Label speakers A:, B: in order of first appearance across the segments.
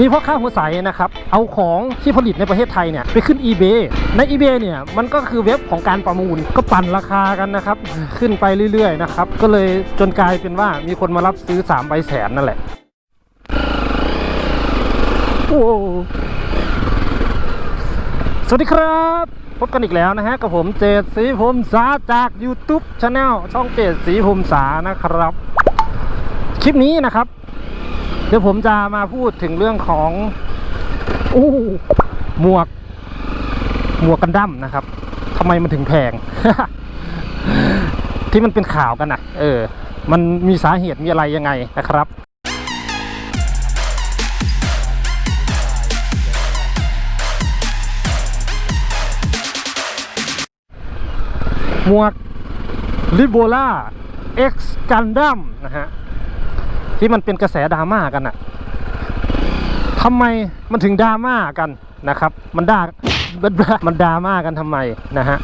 A: มีพ่อค้าหัวใสนะครับ เอาของที่ผลิตในประเทศไทยเนี่ยไปขึ้น eBay ใน eBay เนี่ยมันก็คือเว็บของการประมูลก็ปั่นราคากันนะครับ ขึ้นไปเรื่อยๆนะครับ ก็เลยจนกลายเป็นว่ามีคนมารับซื้อ3ใบแสนนั่นแหละโอ้สวัสดีครับพบกันอีกแล้วนะฮะกับผมเจดสีภูมิสาจาก YouTube Channel ช่องเจดสีภูมิสานะครับ คลิปนี้นะครับ เดี๋ยวผมจะมาพูดถึงเรื่องของอู้หมวก หมวกกันดั้มนะครับทำไมมันถึงแพง ที่มันเป็นข่าวกันนะเออ มันมีสาเหตุมีอะไรยังไงนะครับหมวกลิโบล่า X Gundam นะฮะ ที่มันเป็นกระแสดราม่ากันอะทำไมมันถึงดราม่ากันนะครับ มันด่ามันมันดราม่ากันทำไมนะฮะ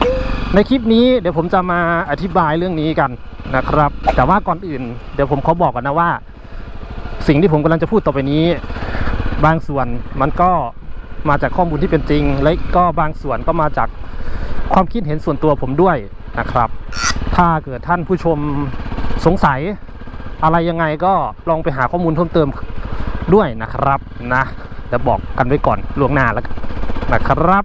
A: ในคลิปนี้เดี๋ยวผมจะมาอธิบายเรื่องนี้กันนะครับ แต่ว่าก่อนอื่น เดี๋ยวผมขอบอกกันนะว่า สิ่งที่ผมกำลังจะพูดต่อไปนี้ บางส่วนมันก็มาจากข้อมูลที่เป็นจริง และก็บางส่วนก็มาจากความคิดเห็นส่วนตัวผมด้วยนะครับ ถ้าเกิดท่านผู้ชมสงสัย อะไรยังไงก็ลองไปหาข้อมูลเพิ่มเติมด้วยนะครับนะจะบอกกันไว้ก่อนล่วงหน้าแล้วกันนะครับ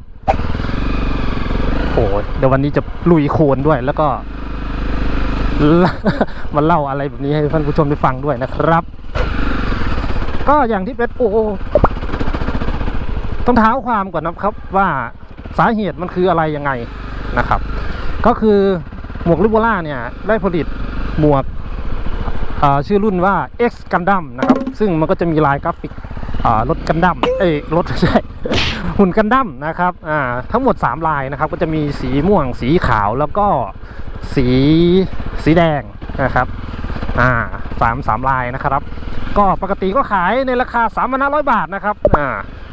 A: โอ้ยเดี๋ยววันนี้จะลุยโคลนด้วยแล้วก็มาเล่าอะไรแบบนี้ให้ท่านผู้ชมได้ฟังด้วยนะครับ ก็อย่างที่เป็นโอ้ต้องเท้าความก่อนนะครับว่าสาเหตุมันคืออะไรยังไงนะครับ ก็คือหมวกลิโบล่าเนี่ยได้ผลิตหมวก ชื่อรุ่นว่า X Gundam นะครับ ซึ่งมันก็จะมีลายกราฟิกรถกันดั้มเอ้ยรถใช่หุ่นกันดั้มนะครับอ่าทั้งหมด 3 ลายนะครับ ก็จะมีสีม่วงสีขาวแล้วก็สีสีแดงนะครับอ่าสามสามลายนะครับ ก็ปกติก็ขายในราคา3,500บาทนะครับอ่า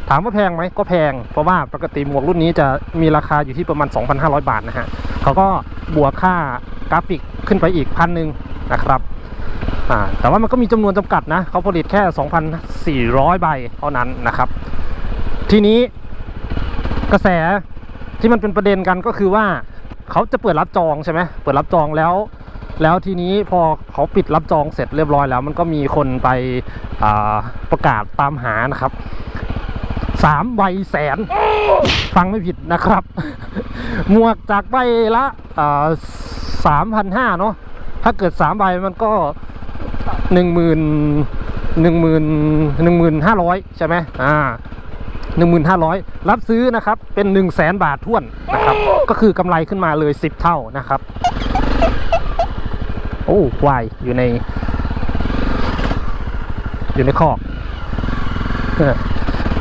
A: ถามว่าแพงไหมก็แพง เพราะว่าปกติหมวกรุ่นนี้จะมีราคาอยู่ที่ประมาณ 2,500 บาทนะฮะเขาก็บวกค่ากราฟิกขึ้นไปอีกพันหนึ่งนะครับ อ่าแต่ว่ามันก็มีจำนวนจำกัดนะเขาผลิตแค่ 2,400 ใบเท่านั้นนะครับ ทีนี้กระแสที่มันเป็นประเด็นกันก็คือว่าเขาจะเปิดรับจองใช่ไหมเปิดรับจองแล้ว แล้วทีนี้พอเขาปิดรับจองเสร็จเรียบร้อยแล้ว มันก็มีคนไปประกาศตามหานะครับสามใบแสน ฟังไม่ผิดนะครับ หมวกจากใบละสามพันห้าเนาะถ้าเกิดสามใบมันก็ หนึ่งหมื่นหนึ่งหมื่นหนึ่งหมื่นห้าร้อยใช่ไหมอ่าหนึ่งหมื่นห้าร้อยรับซื้อนะครับเป็นหนึ่งแสนบาทท่วนนะครับ ก็คือกำไรขึ้นมาเลยสิบเท่านะครับ โอ้ควายอยู่ใน อยู่ในคอก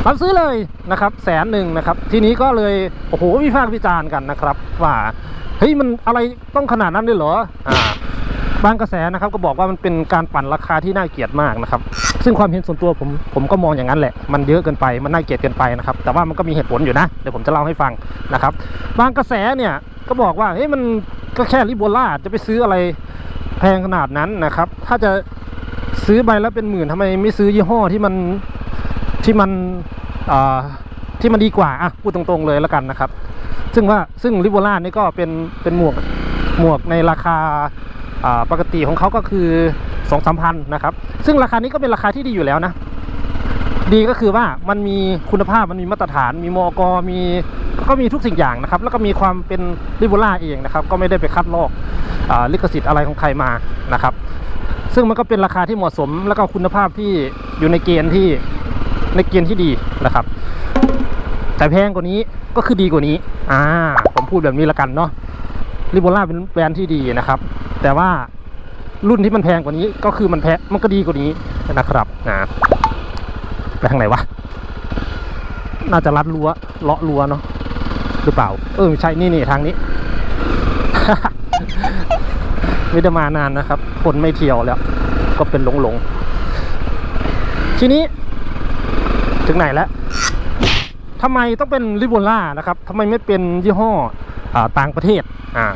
A: รับซื้อเลยนะครับแสนหนึ่งนะครับ ทีนี้ก็เลยโอ้โหวิพากษ์วิจารณ์กันนะครับ ว่าเฮ้ยมันอะไรต้องขนาดนั้นเลยเหรออ่า บางกระแสนะครับก็บอกว่ามันเป็นการปั่นราคาที่น่าเกลียดมากนะครับ ซึ่งความเห็นส่วนตัวผมผมก็มองอย่างนั้นแหละ มันเยอะเกินไปมันน่าเกลียดเกินไปนะครับ แต่ว่ามันก็มีเหตุผลอยู่นะเดี๋ยวผมจะเล่าให้ฟังนะครับ บางกระแสเนี่ยก็บอกว่าเฮ้ยมันก็แค่ริโบล่าจะไปซื้ออะไรแพงขนาดนั้นนะครับ ถ้าจะซื้อใบละเป็นหมื่นทำไมไม่ซื้อยี่ห้อที่มันที่มันที่มันดีกว่าอะพูดตรงๆเลยแล้วกันนะครับ ซึ่งว่าซึ่งริโบล่านี่ก็เป็นเป็นหมวกหมวกในราคา ปกติของเขาก็คือ2องสามพันนะครับ ซึ่งราคานี้ก็เป็นราคาที่ดีอยู่แล้วนะ ดีก็คือว่ามันมีคุณภาพมันมีมาตรฐาน มีมอกมีก็มีทุกสิ่งอย่างนะครับ แล้วก็มีความเป็นริบูล่าเองนะครับ ก็ไม่ได้ไปคัดลอกอลิขสิทธิ์อะไรของใครมานะครับ ซึ่งมันก็เป็นราคาที่เหมาะสม แล้วก็คุณภาพที่อยู่ในเกณฑ์ที่ในเกณฑ์ที่ดีนะครับแต่แพงกว่านี้ก็คือดีกว่านี้ อ่า ผมพูดแบบนี้ละกันเนาะริโบล่าเป็นแบรนด์ที่ดีนะครับ แต่ว่ารุ่นที่มันแพงกว่านี้ก็คือมันแพงมันก็ดีกว่านี้นะครับนะไปทางไหนวะ น่าจะรัดรั้วเลาะรั้วเนาะหรือเปล่า เออไม่ใช่นี่นี่ทางนี้ ไม่ได้มานานนะครับ คนไม่เที่ยวแล้ว ก็เป็นหลงหลงๆทีนี้ ถึงไหนแล้วทำไมต้องเป็นริโบล่านะครับทำไมไม่เป็นยี่ห้ออต่างประเทศอ่า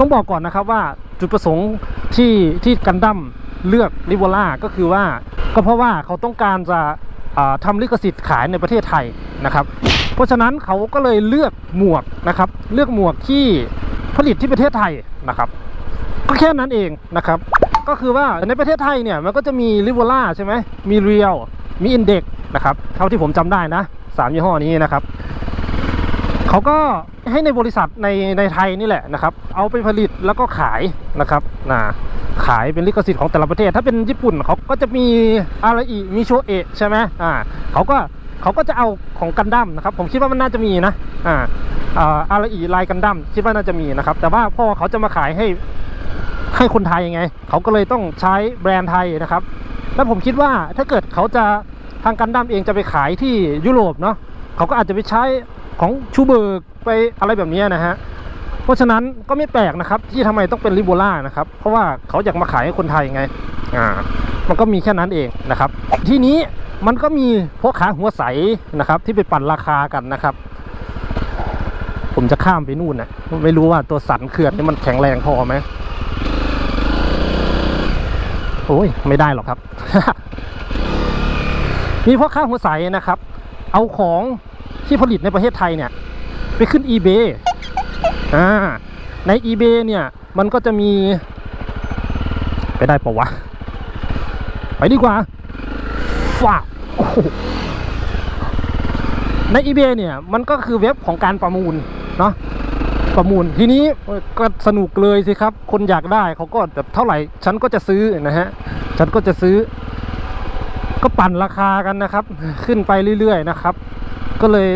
A: ต้องบอกก่อนนะครับว่าจุดประสงค์ที่ที่กันดั้มเลือกริโบล่าก็คือว่าก็เพราะว่าเขาต้องการจะอ่าทำลิขสิทธิ์ขายในประเทศไทยนะครับ เพราะฉะนั้นเขาก็เลยเลือกหมวกนะครับ เลือกหมวกที่ผลิตที่ประเทศไทยนะครับ ก็แค่นั้นเองนะครับ ก็คือว่าในประเทศไทยเนี่ยมันก็จะมีริ v วล่าใช่ไหมมีเรียวมีอินเด็กนะครับเท่าที่ผมจำได้นะสามยี่ห้อนี้นะครับ เขาก็ให้ในบริษัทในในไทยนี่แหละนะครับ เอาไปผลิตแล้วก็ขายนะครับนะขายเป็นลิขสิทธิ์ของแต่ละประเทศ ถ้าเป็นญี่ปุ่นเขาก็จะมีอะไรอีมีโชเอะใช่ไหมอ่าเขาก็เขาก็จะเอาของกันดั้มนะครับ ผมคิดว่ามันน่าจะมีนะอ่าอาอะไรอีลายกันดั้มคิดว่าน่าจะมีนะครับ แต่ว่าพอเขาจะมาขายให้ให้คนไทยยังไง เขาก็เลยต้องใช้แบรนด์ไทยนะครับ แล้วผมคิดว่าถ้าเกิดเขาจะทางกันดั้มเองจะไปขายที่ยุโรปเนาะเขาก็อาจจะไปใช้ ของชูเบิร์กไปอะไรแบบนี้นะฮะเพราะฉะนั้นก็ไม่แปลกนะครับ ที่ทำไมต้องเป็นริโบล่านะครับ เพราะว่าเขาอยากมาขายให้คนไทยไงอ่ามันก็มีแค่นั้นเองนะครับ ทีนี้มันก็มีพวกขาหัวใสนะครับ ที่ไปปั่นราคากันนะครับ ผมจะข้ามไปนู่นนะไม่รู้ว่าตัวสันเขื่อนนี่มันแข็งแรงพอไหมโอ้ยไม่ได้หรอกครับ มีพ่อค้าหัวใสนะครับ เอาของ ที่ผลิตในประเทศไทยเนี่ย ไปขึ้น eBay อ่าใน eBay เนี่ยมันก็จะมี ไปได้ปะวะ ไปดีกว่าฝากโอ้โหใน eBay เนี่ยมันก็คือเว็บของการประมูลเนาะประมูลทีนี้ก็สนุกเลยสิครับ คนอยากได้เขาก็แบบเท่าไหร่ ฉันก็จะซื้อนะฮะ ฉันก็จะซื้อ ก็ปั่นราคากันนะครับ ขึ้นไปเรื่อยๆนะครับ ก็เลย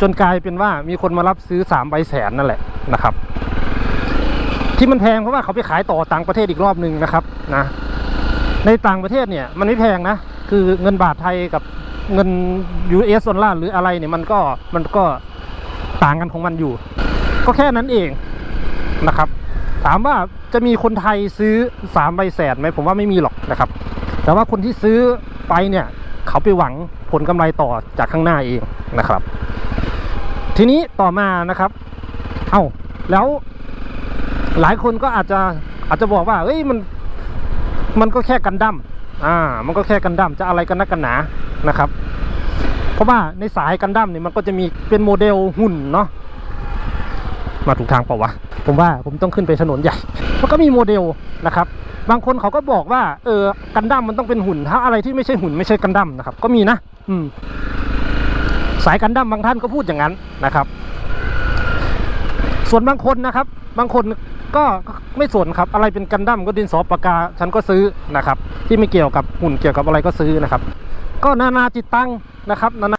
A: จนกลายเป็นว่ามีคนมารับซื้อ3ามใบแสนนั่นแหละนะครับ ที่มันแพงเพราะว่าเขาไปขายต่อต่างประเทศอีกรอบหนึ่งนะครับนะในต่างประเทศเนี่ยมันไม่แพงนะ คือเงินบาทไทยกับเงิน US ดอลลาร์หรืออะไรเนี่ยมันก็มันก็ต่างกันของมันอยู่ ก็แค่นั้นเองนะครับ ถามว่าจะมีคนไทยซื้อ3ใบแสนไหมผมว่าไม่มีหรอกนะครับ แต่ว่าคนที่ซื้อไปเนี่ย เขาไปหวังผลกำไรต่อจากข้างหน้าเองนะครับ ทีนี้ต่อมานะครับ เอ้าแล้วหลายคนก็อาจจะอาจจะบอกว่าเอ้ยมันมันก็แค่กันดั้มอ่า มันก็แค่กันดั้มจะอะไรกันนักกันหนานะครับ เพราะว่าในสายกันดั้มเนี่ยมันก็จะมีเป็นโมเดลหุ่นเนาะมาถูกทางเปล่าวะผมว่าผมต้องขึ้นไปถนนใหญ่มันก็มีโมเดลนะครับ บางคนเขาก็บอกว่าเออกันดั้มมันต้องเป็นหุ่น ถ้าอะไรที่ไม่ใช่หุ่นไม่ใช่กันดั้มนะครับ ก็มีนะ อืม สายกันดั้มบางท่านก็พูดอย่างนั้นนะครับ ส่วนบางคนนะครับ บางคนก็ไม่สนครับ อะไรเป็นกันดั้มก็ดินสอปากกาฉันก็ซื้อนะครับ ที่ไม่เกี่ยวกับหุ่นเกี่ยวกับอะไรก็ซื้อนะครับ ก็นานาจิตตังนะครับนานา